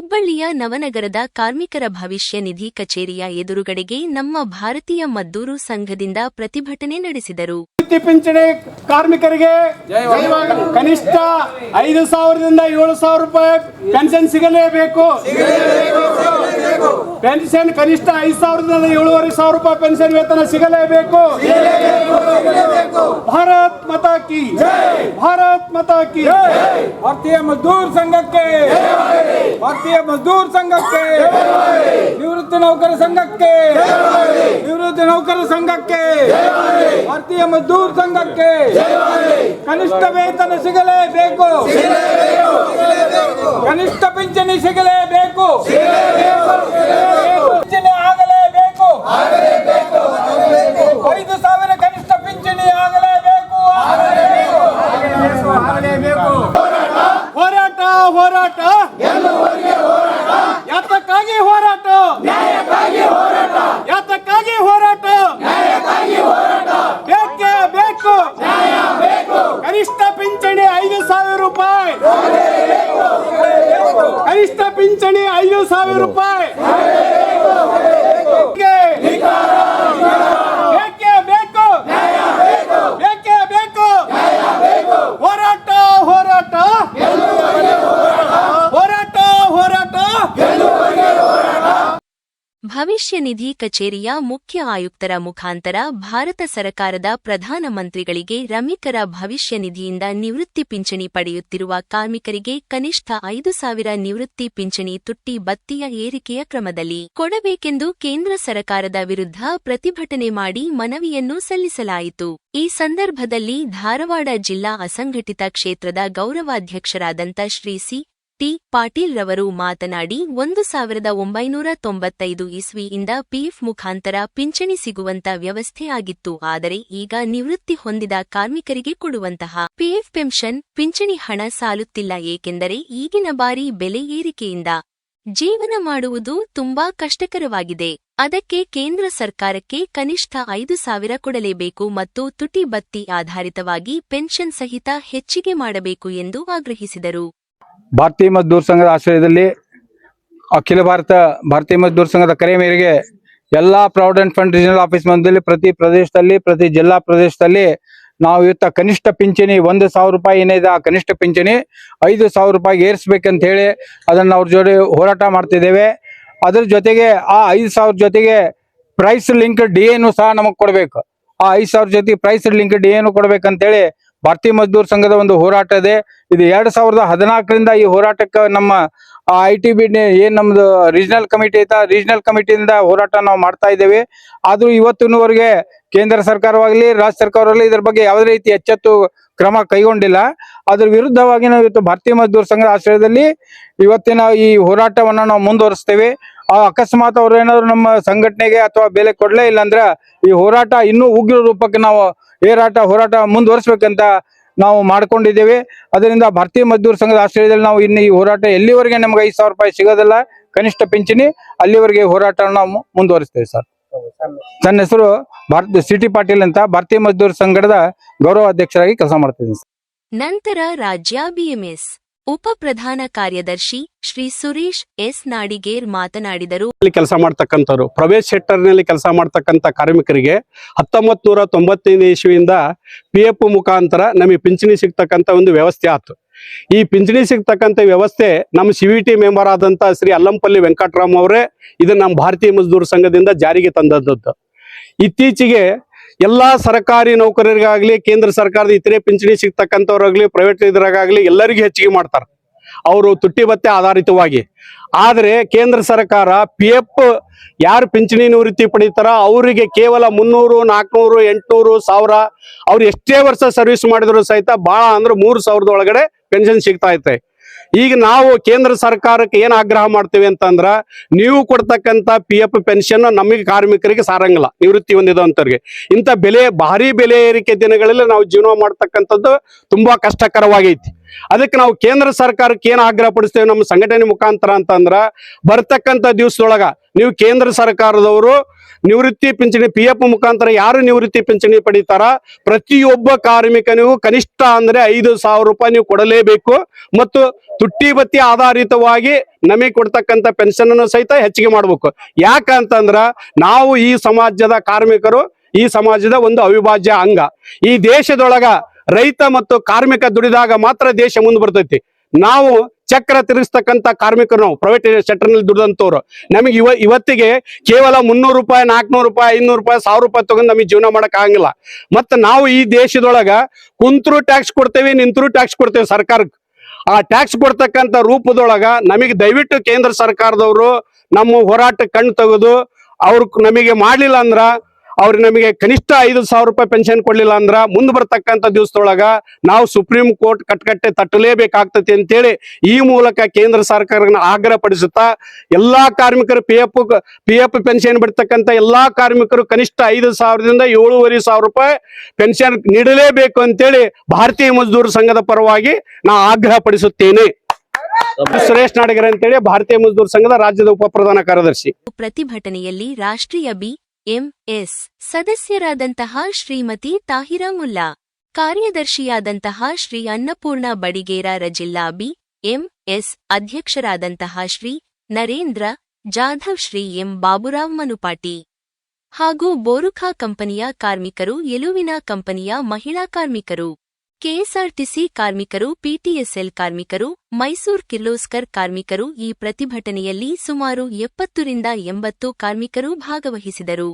ಹುಬ್ಬಳ್ಳಿಯ ನವನಗರದ ಕಾರ್ಮಿಕರ ಭವಿಷ್ಯ ನಿಧಿ ಕಚೇರಿಯ ಎದುರುಗಡೆಗೆ ನಮ್ಮ ಭಾರತೀಯ ಮದ್ದೂರು ಸಂಘದಿಂದ ಪ್ರತಿಭಟನೆ ನಡೆಸಿದರು. ವೃತ್ತಿ ಪಿಂಚಣಿ ಕಾರ್ಮಿಕರಿಗೆ ಕನಿಷ್ಠ ಐದು ಸಾವಿರದಿಂದ ಏಳು ಸಾವಿರ ರೂಪಾಯಿ ಪೆನ್ಷನ್ ಸಿಗಲೇಬೇಕು. ಪೆನ್ಷನ್ ಕನಿಷ್ಠ ಐದು ಸಾವಿರದಿಂದ ಏಳುವರೆ ಸಾವಿರ ರೂಪಾಯಿ ಪೆನ್ಷನ್ ವೇತನ ಸಿಗಲೇಬೇಕು. ಭಾರತ್ ಮಾತಾ ಕಿ ಭಾರತ್ ಮಾತಾ ಕಿ ಭಾರತೀಯ ಮಜ್ದೂರ್ ಸಂಘಕ್ಕೆ ಭಾರತೀಯ ಮಜ್ದೂರ್ ಸಂಘಕ್ಕೆ ನಿವೃತ್ತಿ ನೌಕರ ಸಂಘಕ್ಕೆ ನಿವೃತ್ತಿ ನೌಕರ ಸಂಘಕ್ಕೆ, ಭಾರತೀಯ ಮಜ್ದೂರ್ ಸಂಘಕ್ಕೆ ಕನಿಷ್ಠ ವೇತನ ಸಿಗಲೇಬೇಕು. ಕನಿಷ್ಠ ಪಿಂಚಣಿ ಸಿಗಲೇಬೇಕು. ಪಿಂಚಣಿ ಆಗಲೇಬೇಕು. ಐದು ಸಾವಿರ ಕನಿಷ್ಠ ಪಿಂಚಣಿ ಆಗಲೇಬೇಕು ಆಗಲೇಬೇಕು. ಹೋರಾಟ ಹೋರಾಟ ಯಾತಕ್ಕಾಗಿ ಹೋರಾಟ ಯಾತಕ್ಕಾಗಿ ಹೋರಾಟ ಬೇಕೇ ಬೇಕು ಕನಿಷ್ಠ ಪಿಂಚಣಿ ಐದು ಸಾವಿರ ರೂಪಾಯಿ ಕನಿಷ್ಠ ಪಿಂಚಣಿ ಐದು ಸಾವಿರ ರೂಪಾಯಿ ಬೇಕೇ ಬೇಕು ಬೇಕೇ ಬೇಕು ಹೋರಾಟ ಹೋರಾಟ ಹೋರಾಟ ಹೋರಾಟ ಭವಿಷ್ಯ ನಿಧಿ ಕಚೇರಿಯ ಮುಖ್ಯ ಆಯುಕ್ತರ ಮುಖಾಂತರ ಭಾರತ ಸರಕಾರದ ಪ್ರಧಾನಮಂತ್ರಿಗಳಿಗೆ ರಮಿಕರ ಭವಿಷ್ಯ ನಿಧಿಯಿಂದ ನಿವೃತ್ತಿ ಪಿಂಚಣಿ ಪಡೆಯುತ್ತಿರುವ ಕಾರ್ಮಿಕರಿಗೆ ಕನಿಷ್ಠ ಐದು ಸಾವಿರ ನಿವೃತ್ತಿ ಪಿಂಚಣಿ ತುಟ್ಟಿ ಬತ್ತಿಯ ಏರಿಕೆಯ ಕ್ರಮದಲ್ಲಿ ಕೊಡಬೇಕೆಂದು ಕೇಂದ್ರ ಸರಕಾರದ ವಿರುದ್ಧ ಪ್ರತಿಭಟನೆ ಮಾಡಿ ಮನವಿಯನ್ನು ಸಲ್ಲಿಸಲಾಯಿತು. ಈ ಸಂದರ್ಭದಲ್ಲಿ ಧಾರವಾಡ ಜಿಲ್ಲಾ ಅಸಂಘಟಿತ ಕ್ಷೇತ್ರದ ಗೌರವಾಧ್ಯಕ್ಷರಾದಂತ ಶ್ರೀ ಸಿ ಟಿ ಪಾಟೀಲ್ ರವರು ಮಾತನಾಡಿ, ಒಂದು ಸಾವಿರದ ಒಂಬೈನೂರ ತೊಂಬತ್ತೈದು ಇಸ್ವಿಯಿಂದ ಪಿಎಫ್ ಮುಖಾಂತರ ಪಿಂಚಣಿ ಸಿಗುವಂತ ವ್ಯವಸ್ಥೆ ಆಗಿತ್ತು. ಆದರೆ ಈಗ ನಿವೃತ್ತಿ ಹೊಂದಿದ ಕಾರ್ಮಿಕರಿಗೆ ಕೊಡುವಂತಹ ಪಿಎಫ್ ಪೆನ್ಷನ್, ಪಿಂಚಣಿ ಹಣ ಸಾಲುತ್ತಿಲ್ಲ. ಏಕೆಂದರೆ ಈಗಿನ ಬಾರಿ ಬೆಲೆ ಏರಿಕೆಯಿಂದ ಜೀವನ ಮಾಡುವುದು ತುಂಬಾ ಕಷ್ಟಕರವಾಗಿದೆ. ಅದಕ್ಕೆ ಕೇಂದ್ರ ಸರ್ಕಾರಕ್ಕೆ ಕನಿಷ್ಠ ಐದು ಸಾವಿರ ಕೊಡಲೇಬೇಕು ಮತ್ತು ತುಟಿ ಬತ್ತಿ ಆಧಾರಿತವಾಗಿ ಪೆನ್ಷನ್ ಸಹಿತ ಹೆಚ್ಚಿಗೆ ಮಾಡಬೇಕು ಎಂದು ಆಗ್ರಹಿಸಿದರು. ಭಾರತೀಯ ಮಜ್ದೂರ್ ಸಂಘದ ಆಶ್ರಯದಲ್ಲಿ ಅಖಿಲ ಭಾರತ ಭಾರತೀಯ ಮಜ್ದೂರ್ ಸಂಘದ ಕರೆ ಮೇರೆಗೆ ಎಲ್ಲ ಪ್ರಾವಿಡೆಂಟ್ ಫಂಡ್ ರೀಜನಲ್ ಆಫೀಸ್ ಮಂದಿರಲ್ಲಿ ಪ್ರತಿ ಪ್ರದೇಶದಲ್ಲಿ, ಪ್ರತಿ ಜಿಲ್ಲಾ ಪ್ರದೇಶದಲ್ಲಿ ನಾವು ಇವತ್ತ ಕನಿಷ್ಠ ಪಿಂಚಣಿ ಒಂದು ಸಾವಿರ ರೂಪಾಯಿ ಏನಿದೆ ಆ ಕನಿಷ್ಠ ಪಿಂಚಣಿ ಐದು ಸಾವಿರ ರೂಪಾಯಿಗೆ ಏರಿಸ್ಬೇಕಂತ ಹೇಳಿ ಅದನ್ನು ಅವ್ರ ಜೋಡಿ ಹೋರಾಟ ಮಾಡ್ತಿದ್ದೇವೆ. ಅದ್ರ ಜೊತೆಗೆ ಆ ಐದು ಸಾವಿರ ಜೊತೆಗೆ ಪ್ರೈಸ್ ಲಿಂಕ್ ಡಿ ಎನು ಸಹ ನಮಗೆ ಕೊಡಬೇಕು. ಆ ಐದು ಸಾವಿರ ಜೊತೆಗೆ ಪ್ರೈಸ್ ಲಿಂಕ್ ಡಿ ಎನು ಕೊಡ್ಬೇಕಂತೇಳಿ ಭಾರತೀಯ ಮಜ್ದೂರ್ ಸಂಘದ ಒಂದು ಹೋರಾಟ ಇದೆ. ಇದು ಎರಡ್ ಸಾವಿರದ ಹದಿನಾಲ್ಕರಿಂದ ಈ ಹೋರಾಟಕ್ಕೆ ನಮ್ಮ ಐ ಟಿ ಬಿ ಏನ್ ನಮ್ದು ರೀಜನಲ್ ಕಮಿಟಿ ಐತ ರೀಜನಲ್ ಕಮಿಟಿಯಿಂದ ಹೋರಾಟ ನಾವು ಮಾಡ್ತಾ ಇದ್ದೇವೆ. ಆದ್ರೂ ಇವತ್ತಿನವರೆಗೆ ಕೇಂದ್ರ ಸರ್ಕಾರವಾಗ್ಲಿ, ರಾಜ್ಯ ಸರ್ಕಾರವಾಗಲಿ ಇದ್ರ ಬಗ್ಗೆ ಯಾವುದೇ ರೀತಿ ಎಚ್ಚೆತ್ತು ಕ್ರಮ ಕೈಗೊಂಡಿಲ್ಲ. ಅದ್ರ ವಿರುದ್ಧವಾಗಿ ನಾವು ಇವತ್ತು ಭಾರತೀಯ ಮಜ್ದೂರ್ ಸಂಘದ ಆಶ್ರಯದಲ್ಲಿ ಇವತ್ತಿನ ಈ ಹೋರಾಟವನ್ನ ನಾವು ಮುಂದುವರಿಸ್ತೇವೆ. ಆ ಅಕಸ್ಮಾತ್ ಅವ್ರು ಏನಾದ್ರು ನಮ್ಮ ಸಂಘಟನೆಗೆ ಅಥವಾ ಬೆಲೆ ಕೊಡ್ಲೇ ಇಲ್ಲ ಅಂದ್ರ ಈ ಹೋರಾಟ ಇನ್ನೂ ಉಗ್ರ ರೂಪಕ್ಕೆ ನಾವು ಏರಾಟ, ಹೋರಾಟ ಮುಂದುವರಿಸ್ಬೇಕಂತ ನಾವು ಮಾಡ್ಕೊಂಡಿದ್ದೇವೆ. ಅದರಿಂದ ಭಾರತೀಯ ಮಜ್ದೂರ್ ಸಂಘದ ಆಶ್ರಯದಲ್ಲಿ ನಾವು ಇನ್ನು ಈ ಹೋರಾಟ ಎಲ್ಲಿವರೆಗೆ ನಮ್ಗೆ ಐದು ಸಾವಿರ ರೂಪಾಯಿ ಸಿಗೋದಿಲ್ಲ. ಕನಿಷ್ಠ ಪಿಂಚಣಿ ಅಲ್ಲಿವರೆಗೆ ಹೋರಾಟ ನಾವು ಮುಂದುವರಿಸ್ತೇವೆ ಸರ್. ನನ್ನ ಹೆಸರು ಭಾರತ, ಸಿಟಿ ಪಾಟೀಲ್ ಅಂತ ಭಾರತೀಯ ಮಜ್ದೂರ್ ಸಂಘದ ಗೌರವ ಅಧ್ಯಕ್ಷರಾಗಿ ಕೆಲಸ ಮಾಡ್ತಿದ್ದೀನಿ ನಂತರ ರಾಜ್ಯ ಬಿಎಂಎಸ್ ಉಪ ಪ್ರಧಾನ ಕಾರ್ಯದರ್ಶಿ ಶ್ರೀ ಸುರೇಶ್ ಎಸ್ ನಾಡಿಗೇರ್ ಮಾತನಾಡಿದರು. ಕೆಲಸ ಮಾಡ್ತಕ್ಕಂಥವ್ರು. ಪ್ರೈವೇಟ್ ಸೆಕ್ಟರ್ನಲ್ಲಿ ಕೆಲಸ ಮಾಡ್ತಕ್ಕಂಥ ಕಾರ್ಮಿಕರಿಗೆ ಹತ್ತೊಂಬತ್ ನೂರ ತೊಂಬತ್ತೈದು ಇಸ್ವಿಯಿಂದ ಪಿ ಎಫ್ ಮುಖಾಂತರ ನಮಗೆ ಪಿಂಚಣಿ ಸಿಗ್ತಕ್ಕಂಥ ಒಂದು ವ್ಯವಸ್ಥೆ ಆಯ್ತು. ಈ ಪಿಂಚಣಿ ಸಿಗ್ತಕ್ಕಂಥ ವ್ಯವಸ್ಥೆ ನಮ್ಮ ಸಿ ವಿ ಟಿ ಮೆಂಬರ್ ಆದಂಥ ಶ್ರೀ ಅಲ್ಲಂಪಲ್ಲಿ ವೆಂಕಟರಾಮ್ ಅವರೇ ಇದು ನಮ್ಮ ಭಾರತೀಯ ಮಜ್ದೂರ್ ಸಂಘದಿಂದ ಜಾರಿಗೆ ತಂದದ್ದು. ಇತ್ತೀಚೆಗೆ ಎಲ್ಲಾ ಸರ್ಕಾರಿ ನೌಕರರಿಗಾಗ್ಲಿ, ಕೇಂದ್ರ ಸರ್ಕಾರದ ಇತರೆ ಪಿಂಚಣಿ ಸಿಗ್ತಕ್ಕಂಥವ್ರಾಗ್ಲಿ ಪ್ರೈವೇಟ್ ಇದ್ರಾಗಲಿ ಎಲ್ಲರಿಗೂ ಹೆಚ್ಚಿಗೆ ಮಾಡ್ತಾರೆ. ಅವರು ತುಟ್ಟಿ ಭತ್ತೆ ಆಧಾರಿತವಾಗಿ. ಆದರೆ ಕೇಂದ್ರ ಸರ್ಕಾರ ಪಿ ಎಫ್ ಯಾರು ಪಿಂಚಣಿ ನಿವೃತ್ತಿ ಪಡೀತಾರ ಅವರಿಗೆ ಕೇವಲ ಮುನ್ನೂರು ನಾಲ್ಕುನೂರು ಎಂಟುನೂರು ಸಾವಿರ ಅವ್ರು ಎಷ್ಟೇ ವರ್ಷ ಸರ್ವಿಸ್ ಮಾಡಿದ್ರು ಸಹಿತ ಬಹಳ ಅಂದ್ರೆ ಮೂರು ಸಾವಿರದ ಒಳಗಡೆ ಪೆನ್ಷನ್ ಸಿಗ್ತಾ ಐತೆ. ಈಗ ನಾವು ಕೇಂದ್ರ ಸರ್ಕಾರಕ್ಕೆ ಏನು ಆಗ್ರಹ ಮಾಡ್ತೀವಿ ಅಂತಂದ್ರ ನೀವು ಕೊಡ್ತಕ್ಕಂತ ಪಿ ಎಫ್ ಪೆನ್ಷನ್ ನಮಗೆ ಕಾರ್ಮಿಕರಿಗೆ ಸಾರಂಗಿಲ್ಲ. ನಿವೃತ್ತಿ ಹೊಂದಿದಂಥವ್ರಿಗೆ ಇಂಥ ಬೆಲೆ, ಭಾರಿ ಬೆಲೆ ಏರಿಕೆ ದಿನಗಳಲ್ಲಿ ನಾವು ಜೀವನ ಮಾಡ್ತಕ್ಕಂಥದ್ದು ತುಂಬಾ ಕಷ್ಟಕರವಾಗೈತಿ. ಅದಕ್ಕೆ ನಾವು ಕೇಂದ್ರ ಸರ್ಕಾರಕ್ಕೆ ಏನು ಆಗ್ರಹ ಪಡಿಸ್ತೇವೆ ನಮ್ಮ ಸಂಘಟನೆ ಮುಖಾಂತರ ಅಂತಂದ್ರ ಬರ್ತಕ್ಕಂಥ ದಿವಸದೊಳಗ ನೀವು ಕೇಂದ್ರ ಸರ್ಕಾರದವರು ನಿವೃತ್ತಿ ಪಿಂಚಣಿ ಪಿ ಎಫ್ ಮುಖಾಂತರ ಯಾರು ನಿವೃತ್ತಿ ಪಿಂಚಣಿ ಪಡಿತಾರ? ಪ್ರತಿಯೊಬ್ಬ ಕಾರ್ಮಿಕನಿಗೂ ಕನಿಷ್ಠ ಅಂದ್ರೆ ಐದು ಸಾವಿರ ರೂಪಾಯಿ ನೀವು ಕೊಡಲೇಬೇಕು. ಮತ್ತು ತುಟ್ಟಿ ಬತ್ತಿ ಆಧಾರಿತವಾಗಿ ನಮಗೆ ಕೊಡ್ತಕ್ಕಂಥ ಪೆನ್ಷನ್ ಅನ್ನು ಸಹಿತ ಹೆಚ್ಚಿಗೆ ಮಾಡ್ಬೇಕು. ಯಾಕಂತಂದ್ರ ನಾವು ಈ ಸಮಾಜದ ಕಾರ್ಮಿಕರು, ಈ ಸಮಾಜದ ಒಂದು ಅವಿಭಾಜ್ಯ ಅಂಗ. ಈ ದೇಶದೊಳಗ ರೈತ ಮತ್ತು ಕಾರ್ಮಿಕ ದುಡಿದಾಗ ಮಾತ್ರ ದೇಶ ಮುಂದೆ ಬರ್ತೈತಿ. ನಾವು ಚಕ್ರ ತಿರುಗಿಸ್ತಕ್ಕಂಥ ಕಾರ್ಮಿಕರು ನಾವು. ಪ್ರೈವೇಟ್ ಸೆಕ್ಟರ್ನಲ್ಲಿ ದುಡಿದಂಥವ್ರು. ನಮಗೆ ಇವ, ಇವತ್ತಿಗೆ ಕೇವಲ ಮುನ್ನೂರು ರೂಪಾಯಿ, ನಾಲ್ಕುನೂರು ರೂಪಾಯಿ, ಐನೂರು ರೂಪಾಯಿ, ಸಾವಿರ ರೂಪಾಯಿ ತಗೊಂಡು ನಮಗೆ ಜೀವನ ಮಾಡಕ್ ಆಗಂಗಿಲ್ಲ. ಮತ್ತೆ ನಾವು ಈ ದೇಶದೊಳಗ ಕುಂತರೂ ಟ್ಯಾಕ್ಸ್ ಕೊಡ್ತೇವೆ, ನಿಂತರೂ ಟ್ಯಾಕ್ಸ್ ಕೊಡ್ತೇವೆ ಸರ್ಕಾರಕ್ಕೆ ಆ ಟ್ಯಾಕ್ಸ್ ಕೊಡ್ತಕ್ಕಂಥ ರೂಪದೊಳಗ ನಮಗೆ ದಯವಿಟ್ಟು ಕೇಂದ್ರ ಸರ್ಕಾರದವರು ನಮ್ಮ ಹೋರಾಟ ಕಣ್ಣು ತೆಗೆದು ಅವ್ರು ನಮಗೆ ಮಾಡಲಿಲ್ಲ ಅಂದ್ರ ಅವ್ರು ನಮಗೆ ಕನಿಷ್ಠ ಐದು ಸಾವಿರ ರೂಪಾಯಿ ಪೆನ್ಷನ್ ಕೊಡ್ಲಿಲ್ಲ ಅಂದ್ರ ಮುಂದೆ ಬರ್ತಕ್ಕಂಥ ದಿವಸದೊಳಗ ನಾವು ಸುಪ್ರೀಂ ಕೋರ್ಟ್ ಕಟ್ಕಟ್ಟೆ ತಟ್ಟಲೇಬೇಕಾಗ್ತತಿ ಅಂತೇಳಿ ಈ ಮೂಲಕ ಕೇಂದ್ರ ಸರ್ಕಾರನ ಆಗ್ರಹ ಪಡಿಸುತ್ತಾ ಎಲ್ಲಾ ಕಾರ್ಮಿಕರು P F P F pension ಬಿಡ್ತಕ್ಕಂಥ ಎಲ್ಲಾ ಕಾರ್ಮಿಕರು ಕನಿಷ್ಠ ಐದು ಸಾವಿರದಿಂದ ಏಳೂವರೆ ಸಾವಿರ ರೂಪಾಯಿ ಪೆನ್ಷನ್ ನೀಡಲೇಬೇಕು ಅಂತೇಳಿ ಭಾರತೀಯ ಮಜ್ದೂರ್ ಸಂಘದ ಪರವಾಗಿ ನಾ ಆಗ್ರಹ ಪಡಿಸುತ್ತೇನೆ. ಸುರೇಶ್ ನಾಡಿಗರ್ ಅಂತೇಳಿ ಭಾರತೀಯ ಮಜ್ದೂರ್ ಸಂಘದ ರಾಜ್ಯದ ಉಪ ಪ್ರಧಾನ ಕಾರ್ಯದರ್ಶಿ. ಪ್ರತಿಭಟನೆಯಲ್ಲಿ ರಾಷ್ಟ್ರೀಯ ಬಿ ಎಂಎಸ್ ಸದಸ್ಯರಾದಂತಹ ಶ್ರೀಮತಿ ತಾಹಿರಾ ಮುಲ್ಲಾ, ಕಾರ್ಯದರ್ಶಿಯಾದಂತಹ ಶ್ರೀ ಅನ್ನಪೂರ್ಣ ಬಡಿಗೇರ ಜಿಲ್ಲಾ ಬಿ ಎಂಎಸ್ ಅಧ್ಯಕ್ಷರಾದಂತಹ ಶ್ರೀ ನರೇಂದ್ರ, ಜಾಧವ್ ಶ್ರೀ ಎಂ ಬಾಬುರಾವ್ ಮನುಪಾಟಿ ಹಾಗೂ ಬೋರುಖಾ ಕಂಪನಿಯ ಕಾರ್ಮಿಕರು ಎಲುವಿನ ಕಂಪನಿಯ ಮಹಿಳಾ ಕಾರ್ಮಿಕರು. ಕೆಎಸ್ಆರ್ಟಿಸಿ ಕಾರ್ಮಿಕರು ಪಿಟಿಎಸ್ಎಲ್ ಕಾರ್ಮಿಕರು ಮೈಸೂರು ಕಿರ್ಲೋಸ್ಕರ್ ಕಾರ್ಮಿಕರು ಈ ಪ್ರತಿಭಟನೆಯಲ್ಲಿ ಸುಮಾರು ಎಪ್ಪತ್ತರಿಂದ ಎಂಬತ್ತು ಕಾರ್ಮಿಕರು ಭಾಗವಹಿಸಿದರು.